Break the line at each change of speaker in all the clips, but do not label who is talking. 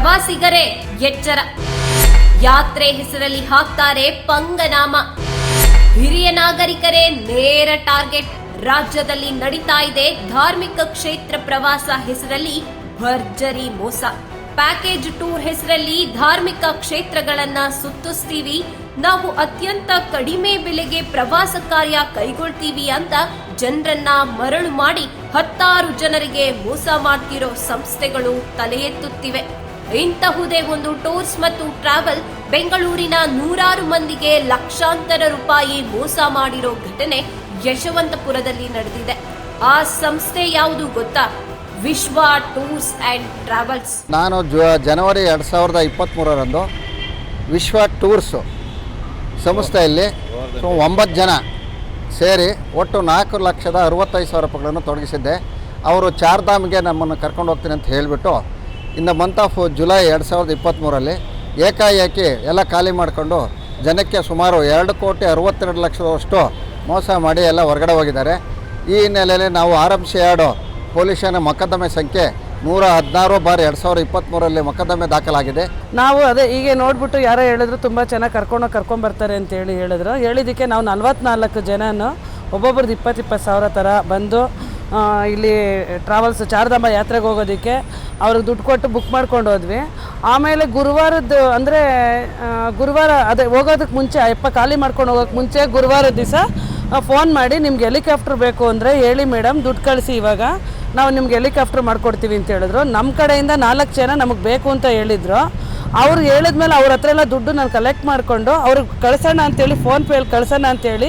ಪ್ರವಾಸಿಗರೇ, ಎಚ್ಚರ. ಯಾತ್ರೆ ಹೆಸರಲ್ಲಿ ಹಾಕ್ತಾರೆ ಪಂಗನಾಮ. ಹಿರಿಯ ನಾಗರಿಕರೇ, ನೇರ ಟಾರ್ಗೆಟ್. ರಾಜ್ಯದಲ್ಲಿ ನಡೀತಾ ಇದೆ ಧಾರ್ಮಿಕ ಕ್ಷೇತ್ರ ಪ್ರವಾಸ ಹೆಸರಲ್ಲಿ ಭರ್ಜರಿ ಮೋಸ. ಪ್ಯಾಕೇಜ್ ಟೂರ್ ಹೆಸರಲ್ಲಿ ಧಾರ್ಮಿಕ ಕ್ಷೇತ್ರಗಳನ್ನ ಸುತ್ತಿಸ್ತೀವಿ. ನಾವು ಅತ್ಯಂತ ಕಡಿಮೆ ಬೆಲೆಗೆ ಪ್ರವಾಸ ಕಾರ್ಯ ಕೈಗೊಳ್ತೀವಿ ಅಂತ ಜನರನ್ನ ಮರಳು ಮಾಡಿ ಹತ್ತಾರು ಜನರಿಗೆ ಮೋಸ ಮಾಡ್ತಿರೋ ಸಂಸ್ಥೆಗಳು ತಲೆ ಎತ್ತುತ್ತಿವೆ ಇಂತಹುದೇ ಒಂದು ಟೂರ್ಸ್ ಮತ್ತು ಟ್ರಾವೆಲ್ ಬೆಂಗಳೂರಿನ ನೂರಾರು ಮಂದಿಗೆ ಲಕ್ಷಾಂತರ ರೂಪಾಯಿ ಮೋಸ ಮಾಡಿರೋ ಘಟನೆ ಯಶವಂತಪುರದಲ್ಲಿ ನಡೆದಿದೆ. ಆ ಸಂಸ್ಥೆ ಯಾವುದು ಗೊತ್ತಾ? ವಿಶ್ವ ಟೂರ್ಸ್ ಅಂಡ್ ಟ್ರಾವೆಲ್ಸ್.
ನಾನು ಜನವರಿ ಎರಡು ಸಾವಿರದ ಇಪ್ಪತ್ತ್ಮೂರರಂದು ವಿಶ್ವ ಟೂರ್ಸ್ ಸಂಸ್ಥೆಯಲ್ಲಿ ಒಂಬತ್ತು ಜನ ಸೇರಿ ಒಟ್ಟು ನಾಲ್ಕು ಲಕ್ಷದ ಅರವತ್ತೈದು ಸಾವಿರ ರೂಪಾಯಿಗಳನ್ನು ತೊಡಗಿಸಿದ್ದೆ. ಅವರು ಚಾರ್ಧಾಮ್ಗೆ ನಮ್ಮನ್ನು ಕರ್ಕೊಂಡು ಹೋಗ್ತೀನಿ ಅಂತ ಹೇಳಿಬಿಟ್ಟು in the month of July ಎರಡು ಸಾವಿರದ ಇಪ್ಪತ್ತ್ಮೂರಲ್ಲಿ ಏಕಾಏಕಿ ಎಲ್ಲ ಖಾಲಿ ಮಾಡಿಕೊಂಡು ಜನಕ್ಕೆ ಸುಮಾರು ಎರಡು ಕೋಟಿ ಅರವತ್ತೆರಡು ಲಕ್ಷದಷ್ಟು ಮೋಸ ಮಾಡಿ ಎಲ್ಲ ಹೊರಗಡೆ ಹೋಗಿದ್ದಾರೆ. ಈ ಹಿನ್ನೆಲೆಯಲ್ಲಿ ನಾವು ಆರ್ ಎಂ ಸಿ ಎರಡು ಮೊಕದ್ದಮೆ ಸಂಖ್ಯೆ ನೂರ ಹದಿನಾರು ಬಾರ್ ಎರಡು ಸಾವಿರದ ಇಪ್ಪತ್ತ್ಮೂರಲ್ಲಿ ಮೊಕದ್ದಮೆ ದಾಖಲಾಗಿದೆ.
ನಾವು ಅದೇ ಈಗ ನೋಡ್ಬಿಟ್ಟು ಯಾರೋ ಹೇಳಿದ್ರು ತುಂಬ ಚೆನ್ನಾಗಿ ಕರ್ಕೊಂಡೋಗಿ ಕರ್ಕೊಂಬರ್ತಾರೆ ಅಂತೇಳಿ ಹೇಳಿದ್ರು. ಹೇಳಿದ್ದಕ್ಕೆ ನಾವು ನಲ್ವತ್ನಾಲ್ಕು ಜನನು ಒಬ್ಬೊಬ್ರದ್ದು ಇಪ್ಪತ್ತಿಪ್ಪತ್ತು ಇಪ್ಪತ್ತು ಸಾವಿರ ಥರ ಬಂದು ಇಲ್ಲಿ ಟ್ರಾವೆಲ್ಸ್ ಚಾರ್ಧಾಮ ಯಾತ್ರೆಗೆ ಹೋಗೋದಕ್ಕೆ ಅವ್ರಿಗೆ ದುಡ್ಡು ಕೊಟ್ಟು ಬುಕ್ ಮಾಡ್ಕೊಂಡು ಹೋದ್ವಿ. ಆಮೇಲೆ ಗುರುವಾರದ್ದು ಅಂದರೆ ಗುರುವಾರ ಅದೇ ಹೋಗೋದಕ್ಕೆ ಮುಂಚೆ ಅಪ್ಪ ಖಾಲಿ ಮಾಡ್ಕೊಂಡು ಹೋಗೋಕ್ಕೆ ಮುಂಚೆ ಗುರುವಾರದ ದಿವಸ ಫೋನ್ ಮಾಡಿ ನಿಮ್ಗೆ ಹೆಲಿಕಾಪ್ಟರ್ ಬೇಕು ಅಂದರೆ ಹೇಳಿ ಮೇಡಮ್ ದುಡ್ಡು ಕಳಿಸಿ ಇವಾಗ. ನಾವು ನಿಮ್ಗೆ ಹೆಲಿಕಾಪ್ಟರ್ ಮಾಡ್ಕೊಡ್ತೀವಿ ಅಂತ ಹೇಳಿದ್ರು. ನಮ್ಮ ಕಡೆಯಿಂದ ನಾಲ್ಕು ಜನ ನಮಗೆ ಬೇಕು ಅಂತ ಹೇಳಿದರು. ಅವ್ರು ಹೇಳಿದ್ಮೇಲೆ ಅವ್ರ ಹತ್ರ ಎಲ್ಲ ದುಡ್ಡು ನಾನು ಕಲೆಕ್ಟ್ ಮಾಡಿಕೊಂಡು ಅವ್ರಿಗೆ ಕಳ್ಸೋಣ ಅಂತೇಳಿ ಫೋನ್ಪೇಲಿ ಕಳ್ಸೋಣ ಅಂತೇಳಿ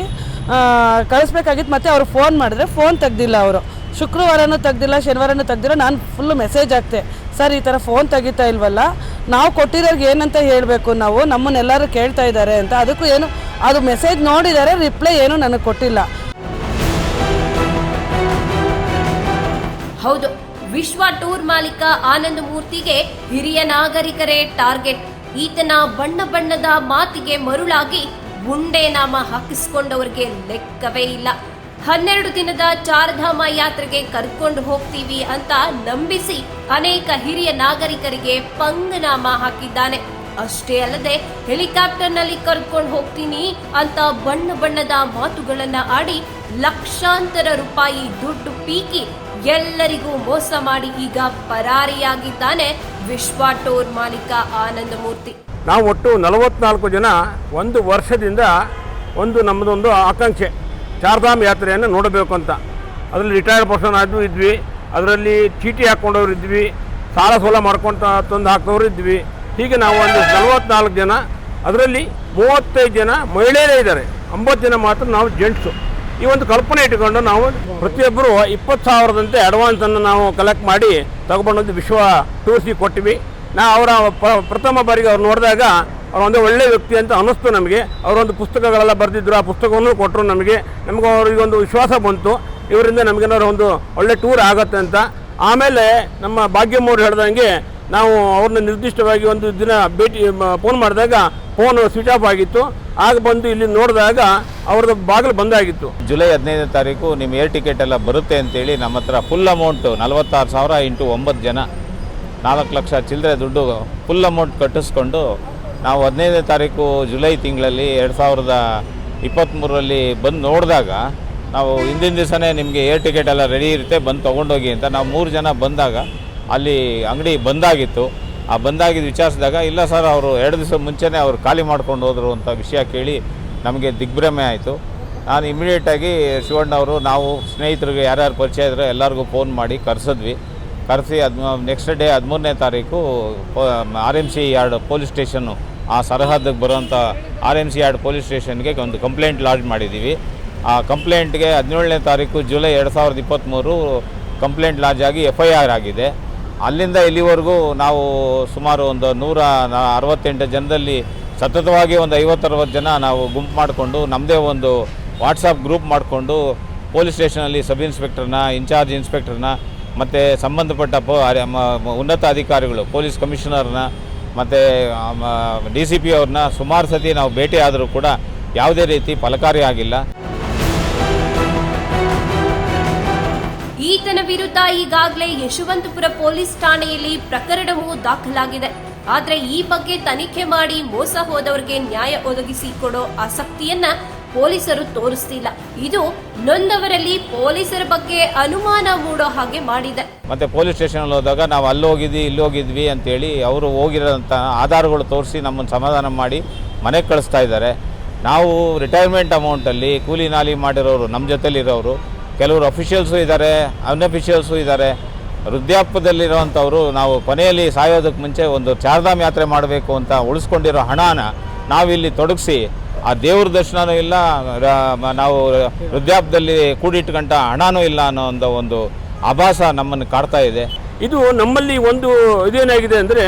ಕಳಿಸ್ಬೇಕಾಗಿತ್ತು. ಮತ್ತೆ ಅವರು ಫೋನ್ ಮಾಡಿದ್ರೆ ಫೋನ್ ತೆಗ್ದಿಲ್ಲ ಅವರು. ಶುಕ್ರವಾರನೂ ತೆಗ್ದಿಲ್ಲ, ಶನಿವಾರನೂ ತೆಗ್ದಿಲ್ಲ. ನಾನು ಫುಲ್ಲು ಮೆಸೇಜ್ ಹಾಕ್ತೆ. ಸರ್, ಈ ಥರ ಫೋನ್ ತೆಗಿತಾ ಇಲ್ವಲ್ಲ? ನಾವು ಕೊಟ್ಟಿರೋರ್ಗೆ ಏನಂತ ಹೇಳಬೇಕು ನಾವು? ನಮ್ಮನ್ನೆಲ್ಲರೂ ಕೇಳ್ತಾ ಇದ್ದಾರೆ ಅಂತ. ಅದಕ್ಕೂ ಏನು, ಅದು ಮೆಸೇಜ್ ನೋಡಿದ್ದಾರೆ ರಿಪ್ಲೈ ಏನು ನನಗೆ ಕೊಟ್ಟಿಲ್ಲ.
ಹೌದು. ವಿಶ್ವ ಟೂರ್ ಮಾಲೀಕ ಆನಂದ್ ಮೂರ್ತಿಗೆ ಹಿರಿಯ ನಾಗರಿಕರೇ ಟಾರ್ಗೆಟ್. ಈತನ ಬಣ್ಣ ಬಣ್ಣದ ಮಾತಿಗೆ ಮರುಳಾಗಿ ಗುಂಡೆ ನಾಮ ಹಾಕಿಸ್ಕೊಂಡವ್ರಿಗೆ ಲೆಕ್ಕವೇ ಇಲ್ಲ. ಹನ್ನೆರಡು ದಿನದ ಚಾರಧಾಮ ಯಾತ್ರೆಗೆ ಕರ್ಕೊಂಡು ಹೋಗ್ತೀವಿ ಅಂತ ನಂಬಿಸಿ ಅನೇಕ ಹಿರಿಯ ನಾಗರಿಕರಿಗೆ ಪಂಗನಾಮ ಹಾಕಿದ್ದಾನೆ. ಅಷ್ಟೇ ಅಲ್ಲದೆ ಹೆಲಿಕಾಪ್ಟರ್ನಲ್ಲಿ ಕರ್ಕೊಂಡು ಹೋಗ್ತೀನಿ ಅಂತ ಬಣ್ಣ ಬಣ್ಣದ ಮಾತುಗಳನ್ನ ಆಡಿ ಲಕ್ಷಾಂತರ ರೂಪಾಯಿ ದುಡ್ಡು ಪೀಕಿ ಎಲ್ಲರಿಗೂ ಮೋಸ ಮಾಡಿ ಈಗ ಪರಾರಿಯಾಗಿದ್ದಾನೆ ವಿಶ್ವ ಟೋರ್ ಮಾಲೀಕ ಆನಂದ ಮೂರ್ತಿ
ನಾವು ಒಟ್ಟು ನಲವತ್ನಾಲ್ಕು ಜನ ಒಂದು ವರ್ಷದಿಂದ ಒಂದು ನಮ್ಮದೊಂದು ಆಕಾಂಕ್ಷೆ, ಚಾರ್ಧಾಮ್ ಯಾತ್ರೆಯನ್ನು ನೋಡಬೇಕು ಅಂತ. ಅದರಲ್ಲಿ ರಿಟೈರ್ಡ್ ಪರ್ಸನ್ ಆದ್ರೂ ಇದ್ವಿ, ಅದರಲ್ಲಿ ಚೀಟಿ ಹಾಕ್ಕೊಂಡವ್ರು ಇದ್ವಿ, ಸಾಲ ಸೋಲ ಮಾಡ್ಕೊಂತ ತಂದು ಹಾಕೋರು ಇದ್ವಿ. ಹೀಗೆ ನಾವು ಒಂದು ನಲವತ್ನಾಲ್ಕು ಜನ, ಅದರಲ್ಲಿ ಮೂವತ್ತೈದು ಜನ ಮಹಿಳೆಯರೇ ಇದ್ದಾರೆ. ಒಂಬತ್ತು ಜನ ಮಾತ್ರ ನಾವು ಜೆಂಟ್ಸು ಈ ಒಂದು ಕಲ್ಪನೆ ಇಟ್ಟುಕೊಂಡು ನಾವು ಪ್ರತಿಯೊಬ್ಬರು ಇಪ್ಪತ್ತು ಸಾವಿರದಂತೆ ಅಡ್ವಾನ್ಸನ್ನು ನಾವು ಕಲೆಕ್ಟ್ ಮಾಡಿ ತಗೊಬಂದು ವಿಶ್ವ ಟೂರ್ಸಿಗೆ ಕೊಟ್ಟಿವಿ. ನಾ ಅವರ ಪ್ರಥಮ ಬಾರಿಗೆ ಅವ್ರು ನೋಡಿದಾಗ ಅವ್ರು ಒಂದು ಒಳ್ಳೆ ವ್ಯಕ್ತಿ ಅಂತ ಅನ್ನಿಸ್ತು ನಮಗೆ. ಅವರೊಂದು ಪುಸ್ತಕಗಳೆಲ್ಲ ಬರೆದಿದ್ರು, ಆ ಪುಸ್ತಕವನ್ನು ಕೊಟ್ಟರು ನಮಗೆ. ನಮಗೆ ಅವ್ರಿಗೆ ಒಂದು ವಿಶ್ವಾಸ ಬಂತು. ಇವರಿಂದ ನಮಗೇನಾದ್ರು ಒಂದು ಒಳ್ಳೆ ಟೂರ್ ಆಗತ್ತೆ ಅಂತ. ಆಮೇಲೆ ನಮ್ಮ ಭಾಗ್ಯಮ್ಮವ್ರು ಹೇಳ್ದಂಗೆ ನಾವು ಅವ್ರನ್ನ ನಿರ್ದಿಷ್ಟವಾಗಿ ಒಂದು ದಿನ ಭೇಟಿ ಫೋನ್ ಮಾಡಿದಾಗ ಫೋನ್ ಸ್ವಿಚ್ ಆಫ್ ಆಗಿತ್ತು. ಆಗ ಬಂದು ಇಲ್ಲಿ ನೋಡಿದಾಗ ಅವ್ರದ್ದು ಬಾಗಿಲು ಬಂದಾಗಿತ್ತು
ಜುಲೈ ಹದಿನೈದನೇ ತಾರೀಕು ನಿಮ್ಮ ಏರ್ ಟಿಕೆಟ್ ಎಲ್ಲ ಬರುತ್ತೆ ಅಂತೇಳಿ ನಮ್ಮ ಹತ್ರ ಫುಲ್ ಅಮೌಂಟು ನಲವತ್ತಾರು ಸಾವಿರ ಇಂಟು ಒಂಬತ್ತು ಜನ ನಾಲ್ಕು ಲಕ್ಷ ಚಿಲ್ಲರೆ ದುಡ್ಡು ಫುಲ್ ಅಮೌಂಟ್ ಕಟ್ಟಿಸ್ಕೊಂಡು ನಾವು ಹದಿನೈದನೇ ತಾರೀಕು ಜುಲೈ ತಿಂಗಳಲ್ಲಿ ಎರಡು ಸಾವಿರದ ಇಪ್ಪತ್ತ್ಮೂರರಲ್ಲಿ ಬಂದು ನೋಡಿದಾಗ ನಾವು ಹಿಂದಿನ ದಿವಸನೇ ನಿಮಗೆ ಏರ್ ಟಿಕೆಟ್ ಎಲ್ಲ ರೆಡಿ ಇರುತ್ತೆ, ಬಂದು ತೊಗೊಂಡೋಗಿ ಅಂತ ನಾವು ಮೂರು ಜನ ಬಂದಾಗ ಅಲ್ಲಿ ಅಂಗಡಿ ಬಂದಾಗಿತ್ತು. ಆ ಬಂದಾಗಿದ್ದು ವಿಚಾರಿಸಿದಾಗ, ಇಲ್ಲ ಸರ್, ಅವರು ಎರಡು ದಿವಸ ಮುಂಚೆನೇ ಅವರು ಖಾಲಿ ಮಾಡ್ಕೊಂಡು ಹೋದರು ಅಂತ ವಿಷಯ ಕೇಳಿ ನಮಗೆ ದಿಗ್ಭ್ರಮೆ ಆಯಿತು. ನಾನು ಇಮಿಡಿಯೇಟಾಗಿ ಶಿವಣ್ಣವರು, ನಾವು ಸ್ನೇಹಿತರಿಗೆ ಯಾರ್ಯಾರು ಪರಿಚಯ ಇದ್ದರೆ ಎಲ್ಲರಿಗೂ ಫೋನ್ ಮಾಡಿ ಕರೆಸಿದ್ವಿ. ಕರೆಸಿ ಹದ್ ನೆಕ್ಸ್ಟ್ ಡೇ ಹದಿಮೂರನೇ ತಾರೀಕು R M C yard police station ಆ ಸರಹದ್ದಕ್ಕೆ ಬರುವಂಥ R M C yard police ಸ್ಟೇಷನ್ಗೆ ಒಂದು ಕಂಪ್ಲೇಂಟ್ ಲಾಡ್ಜ್ ಮಾಡಿದ್ದೀವಿ ಆ ಕಂಪ್ಲೇಂಟ್ಗೆ ಹದಿನೇಳನೇ ತಾರೀಕು ಜುಲೈ ಎರಡು ಸಾವಿರದ ಇಪ್ಪತ್ತ್ಮೂರು ಕಂಪ್ಲೇಂಟ್ ಲಾಡ್ಜ್ ಆಗಿ ಎಫ್ ಐ ಆರ್ ಆಗಿದೆ. ಅಲ್ಲಿಂದ ಇಲ್ಲಿವರೆಗೂ ನಾವು ಸುಮಾರು ಒಂದು ನೂರ ಅರವತ್ತೆಂಟು ಜನದಲ್ಲಿ ಸತತವಾಗಿ ಒಂದು ಐವತ್ತರವತ್ತು ಜನ ನಾವು ಗುಂಪು ಮಾಡಿಕೊಂಡು ನಮ್ಮದೇ ಒಂದು ವಾಟ್ಸಪ್ ಗ್ರೂಪ್ ಮಾಡಿಕೊಂಡು ಪೊಲೀಸ್ ಸ್ಟೇಷನಲ್ಲಿ ಸಬ್ ಇನ್ಸ್ಪೆಕ್ಟರ್ನ ಇನ್ಚಾರ್ಜ್ ಇನ್ಸ್ಪೆಕ್ಟರ್ನ ಮತ್ತು ಸಂಬಂಧಪಟ್ಟ ಉನ್ನತ ಅಧಿಕಾರಿಗಳು, ಪೊಲೀಸ್ ಕಮಿಷನರ್ನ ಮತ್ತು ಡಿ ಸಿ ಪಿ ಅವ್ರನ್ನ ಸುಮಾರು ಸತಿ ನಾವು ಭೇಟಿ ಆದರೂ ಕೂಡ ಯಾವುದೇ ರೀತಿ
ಫಲಕಾರಿಯಾಗಿಲ್ಲ ಈತನ ವಿರುದ್ಧ ಈಗಾಗಲೇ ಯಶವಂತಪುರ ಪೊಲೀಸ್ ಠಾಣೆಯಲ್ಲಿ ಪ್ರಕರಣವು ದಾಖಲಾಗಿದೆ. ಆದರೆ ಈ ಬಗ್ಗೆ ತನಿಖೆ ಮಾಡಿ ಮೋಸ ಹೋದವರಿಗೆ ನ್ಯಾಯ ಒದಗಿಸಿ ಕೊಡೋ ಆಸಕ್ತಿಯನ್ನ ಪೊಲೀಸರು ತೋರಿಸ್ತಿಲ್ಲ. ಇದು ನೊಂದವರಲ್ಲಿ ಪೊಲೀಸರ ಬಗ್ಗೆ ಅನುಮಾನ ಮೂಡೋ ಹಾಗೆ ಮಾಡಿದೆ.
ಮತ್ತೆ ಪೊಲೀಸ್ ಸ್ಟೇಷನಲ್ಲಿ ಹೋದಾಗ ನಾವು ಅಲ್ಲಿ ಹೋಗಿದ್ವಿ, ಇಲ್ಲಿ ಹೋಗಿದ್ವಿ ಅಂತೇಳಿ ಅವರು ಹೋಗಿರೋಂಥ ಆಧಾರಗಳು ತೋರಿಸಿ ನಮ್ಮನ್ನು ಸಮಾಧಾನ ಮಾಡಿ ಮನೆಗೆ ಕಳಿಸ್ತಾ ಇದ್ದಾರೆ. ನಾವು ರಿಟೈರ್ಮೆಂಟ್ ಅಮೌಂಟಲ್ಲಿ ಕೂಲಿ ನಾಲಿ ಮಾಡಿರೋರು, ನಮ್ಮ ಜೊತೆಲಿರೋರು, ಕೆಲವರು ಅಫಿಷಿಯಲ್ಸು ಇದ್ದಾರೆ ಅನ್ಅಫಿಷಿಯಲ್ಸು ಇದ್ದಾರೆ. ವೃದ್ಧಾಪ್ಯದಲ್ಲಿರುವಂಥವರು ನಾವು ಕೊನೆಯಲ್ಲಿ ಸಾಯೋದಕ್ಕೆ ಮುಂಚೆ ಒಂದು ಚಾರ್ಧಾಮ್ ಯಾತ್ರೆ ಮಾಡಬೇಕು ಅಂತ ಉಳಿಸ್ಕೊಂಡಿರೋ ಹಣನ ನಾವಿಲ್ಲಿ ತೊಡಗಿಸಿ ಆ ದೇವ್ರ ದರ್ಶನನೂ ಇಲ್ಲ ನಾವು ವೃದ್ಧಾಪ್ದಲ್ಲಿ ಕೂಡಿಟ್ಕೊಂಡ ಹಣನೂ ಇಲ್ಲ ಅನ್ನೋ ಒಂದು ಒಂದು ಆಭಾಸ ನಮ್ಮನ್ನು ಕಾಡ್ತಾ ಇದೆ.
ಇದು ನಮ್ಮಲ್ಲಿ ಒಂದು ಇದೇನಾಗಿದೆ ಅಂದರೆ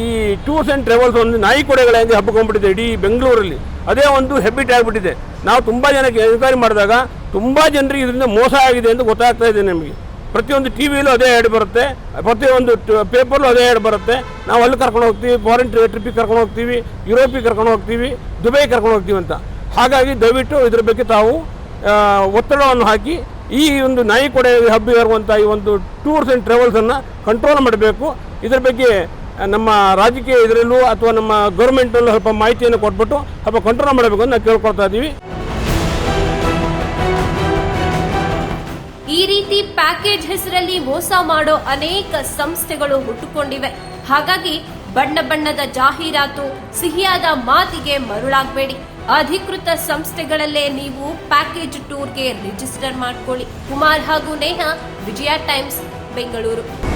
ಈ ಟೂರ್ಸ್ ಆ್ಯಂಡ್ ಟ್ರಾವೆಲ್ಸ್ ಒಂದು ನಾಯಿ ಕೊಡೆಗಳೆಂದು ಹಬ್ಬಿಕೊಂಡ್ಬಿಟ್ಟಿದೆ ಇಡೀ ಬೆಂಗಳೂರಲ್ಲಿ. ಅದೇ ಒಂದು ಹೆಬಿಟ್ ಆಗಿಬಿಟ್ಟಿದೆ. ನಾವು ತುಂಬ ಜನಕ್ಕೆ ಎನ್ಕ್ವೈರಿ ಮಾಡಿದಾಗ ತುಂಬ ಜನರಿಗೆ ಇದರಿಂದ ಮೋಸ ಆಗಿದೆ ಅಂತ ಗೊತ್ತಾಗ್ತಾ ಇದೆ ನಮಗೆ. ಪ್ರತಿಯೊಂದು ಟಿ ವಿಲೂ ಅದೇ ಆ್ಯಡ್ ಬರುತ್ತೆ. ಪ್ರತಿಯೊಂದು ಪೇಪರ್ಲು ಅದೇ ಆ್ಯಡ್ ಬರುತ್ತೆ. ನಾವು ಅಲ್ಲಿ ಕರ್ಕೊಂಡು ಹೋಗ್ತೀವಿ ಫಾರಿನ್ ಟ್ರಿಪ್ಪಿಗೆ ಕರ್ಕೊಂಡು ಹೋಗ್ತೀವಿ ಯುರೋಪಿಗೆ ಕರ್ಕೊಂಡು ಹೋಗ್ತೀವಿ ದುಬೈಗೆ ಕರ್ಕೊಂಡು ಹೋಗ್ತೀವಿ ಅಂತ. ಹಾಗಾಗಿ ದಯವಿಟ್ಟು ಇದ್ರ ಬಗ್ಗೆ ತಾವು ಒತ್ತಡವನ್ನು ಹಾಕಿ ಈ ಒಂದು ನಾಯಿ ಕೊಡೆ ಹಬ್ಬಿರುವಂಥ ಈ ಒಂದು ಟೂರ್ಸ್ ಆ್ಯಂಡ್ ಟ್ರಾವೆಲ್ಸನ್ನು ಕಂಟ್ರೋಲ್ ಮಾಡಬೇಕು. ಇದರ ಬಗ್ಗೆ ನಮ್ಮ ರಾಜಕೀಯ ಇದರಲ್ಲೂ ಅಥವಾ ನಮ್ಮ ಗೌರ್ಮೆಂಟಲ್ಲೂ ಸ್ವಲ್ಪ ಮಾಹಿತಿಯನ್ನು ಕೊಟ್ಬಿಟ್ಟು ಸ್ವಲ್ಪ ಕಂಟ್ರೋಲ್ ಮಾಡಬೇಕು ಅಂತ ನಾವು ಕೇಳ್ಕೊಳ್ತಾ ಇದ್ದೀವಿ.
ಈ ರೀತಿ ಪ್ಯಾಕೇಜ್ ಹೆಸರಲ್ಲಿ ಮೋಸ ಮಾಡೋ ಅನೇಕ ಸಂಸ್ಥೆಗಳು ಹುಟ್ಟುಕೊಂಡಿವೆ. ಹಾಗಾಗಿ ಬಣ್ಣ ಬಣ್ಣದ ಜಾಹೀರಾತು ಸಿಹಿಯಾದ ಮಾತಿಗೆ ಮರುಳಾಗಬೇಡಿ. ಅಧಿಕೃತ ಸಂಸ್ಥೆಗಳಲ್ಲೇ ನೀವು ಪ್ಯಾಕೇಜ್ ಟೂರ್ಗೆ ರಿಜಿಸ್ಟರ್ ಮಾಡ್ಕೊಳ್ಳಿ. ಕುಮಾರ್ ಹಾಗೂ ನೇಹಾ, ವಿಜಯ ಟೈಮ್ಸ್, ಬೆಂಗಳೂರು.